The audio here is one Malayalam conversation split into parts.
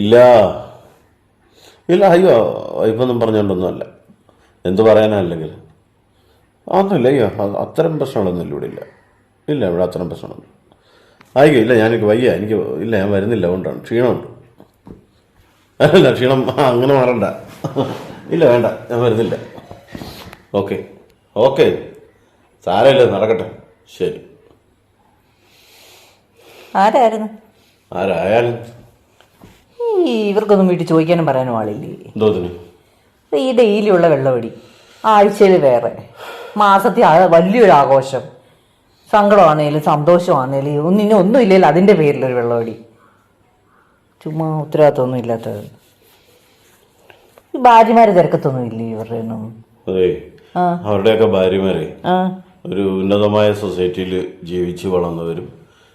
ഇല്ല. ഇല്ല അയ്യോ വൈഫൊന്നും പറഞ്ഞുകൊണ്ടൊന്നുമല്ല എന്ത് പറയാനല്ലെങ്കിൽ ഒന്നുമില്ല അയ്യോ അത്തരം പ്രശ്നങ്ങളൊന്നും ഇല്ല ഇവിടെ ഇല്ല. ഇല്ല ഇവിടെ അത്തരം പ്രശ്നമൊന്നും ആയിക്കോ ഇല്ല ഞാനെനിക്ക് വയ്യ എനിക്ക് ഇല്ല ഞാൻ വരുന്നില്ല അതുകൊണ്ടാണ്. ക്ഷീണമുണ്ട്. അല്ല ക്ഷീണം അങ്ങനെ മാറണ്ട. ഇല്ല വേണ്ട ഞാൻ വരുന്നില്ല. Okay okay. സാരമില്ല നടക്കട്ടെ. ശരി. ആരായിരുന്നു? ആരായാലും ഇവർക്കൊന്നും വീട്ടിൽ ചോദിക്കാനും പറയാനും ആളില്ലേ? ഈ ഡെയിലിയുള്ള വെള്ളമടി ആഴ്ചയിൽ വേറെ. മാസത്തെ വലിയൊരു ആഘോഷം. സങ്കടമാണേലും സന്തോഷമാണേലും ഒന്നിനും ഒന്നും ഇല്ലല്ലോ അതിന്റെ പേരിലൊരു വെള്ളമടി ചുമ്മാ ഉത്തരവാദിത്തമൊന്നും ഇല്ലാത്തത് ഭാര്യമാരെ തിരക്കത്തൊന്നും ഇല്ലേ ഇവരുടെ ഒന്നും? അവരുടെയൊക്കെ ഭാര്യമാരെ ഒരു ഉന്നതമായ സൊസൈറ്റിയിൽ ജീവിച്ച് വളർന്നവരും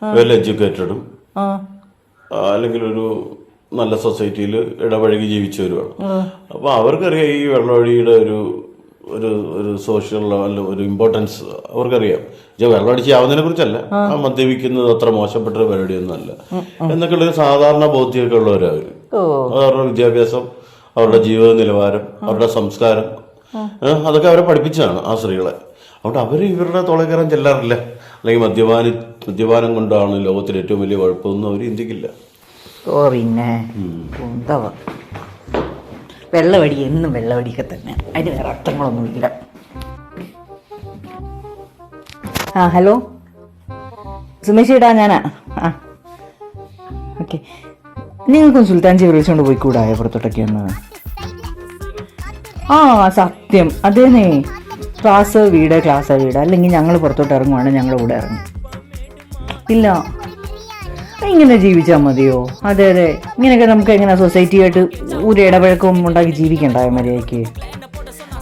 വെൽ എഡ്യൂക്കേറ്റഡും അല്ലെങ്കിൽ ഒരു നല്ല സൊസൈറ്റിയിൽ ഇടപഴകി ജീവിച്ചവരുമാണ്. അപ്പോൾ അവർക്കറിയാം ഈ വെള്ളവഴിയുടെ ഒരു ഒരു ഒരു സോഷ്യൽ ലെവൽ ഒരു ഇമ്പോർട്ടൻസ് അവർക്കറിയാം. വെള്ളമടിച്ച് ആവുന്നതിനെ കുറിച്ചല്ല ആ. മദ്യപിക്കുന്നത് അത്ര മോശപ്പെട്ട ഒരു പരിപാടിയൊന്നും അല്ല എന്നൊക്കെയുള്ള ഒരു സാധാരണ ബോധ്യമൊക്കെ ഉള്ളവരവർ അവരുടെ വിദ്യാഭ്യാസം അവരുടെ ജീവിത നിലവാരം അവരുടെ സംസ്കാരം. അതൊക്കെ അവരെ പഠിപ്പിച്ചതാണ് ആ സ്ത്രീകളെ. അതുകൊണ്ട് അവർ ഇവരുടെ തുളകയറാൻ കയറാൻ ചെല്ലാറില്ല. അല്ലെങ്കിൽ മദ്യപാനി മദ്യപാനം കൊണ്ടാണ് ലോകത്തിലെ ഏറ്റവും വലിയ കുഴപ്പമൊന്നും അവർ ചിന്തിക്കില്ല. ഓ പിന്നെ. കുന്തവ വെള്ളവടി എന്നും വെള്ളവടിയൊക്കെ തന്നെ. അതിന് വേറെ അർത്ഥങ്ങളൊന്നുമില്ല ആ ഹലോ? സുമേഷിടാ ഞാനാ. ആ. ഓക്കെ. നിങ്ങൾക്കും സുൽത്താൻജി വിളിച്ചുകൊണ്ട് പോയിക്കൂടായോ പുറത്തോട്ടൊക്കെ ഒന്ന്? ആ സത്യം. അതേനേ ക്ലാസ് വീട് ക്ലാസ് വീട്. അല്ലെങ്കിൽ ഞങ്ങൾ പുറത്തോട്ട് ഇറങ്ങുവാണ് ഞങ്ങളുടെ കൂടെ ഇറങ്ങും. ഇല്ല. ഇങ്ങനെ ജീവിച്ചാൽ മതിയോ? അതെ അതെ. ഇങ്ങനെയൊക്കെ നമുക്ക് എങ്ങനെ സൊസൈറ്റിയായിട്ട് ഒരു ഇടപഴക്കവും ഉണ്ടാക്കി ജീവിക്കണ്ടായ മര്യാദയ്ക്ക്?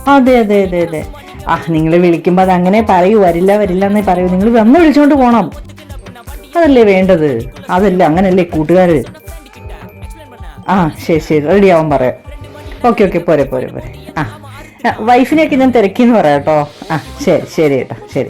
അതെ അതെ അതെ അതെ. ആ നിങ്ങൾ വിളിക്കുമ്പോൾ അത് അങ്ങനെ പറയൂ. വരില്ല വരില്ല എന്നേ പറയൂ. നിങ്ങൾ വന്ന് വിളിച്ചുകൊണ്ട് പോകണം അതല്ലേ വേണ്ടത്? അതല്ല അങ്ങനല്ലേ കൂട്ടുകാർ ആ ശരി ശരി. റെഡി ആവാൻ പറയാം. Okay okay. പോരെ പോരെ പോരെ. ആ വൈഫിനെയൊക്കെ ഞാൻ തിരക്കിന്ന് പറയാം കേട്ടോ. ആ ശരി ശരി ഏട്ടാ. ശരി.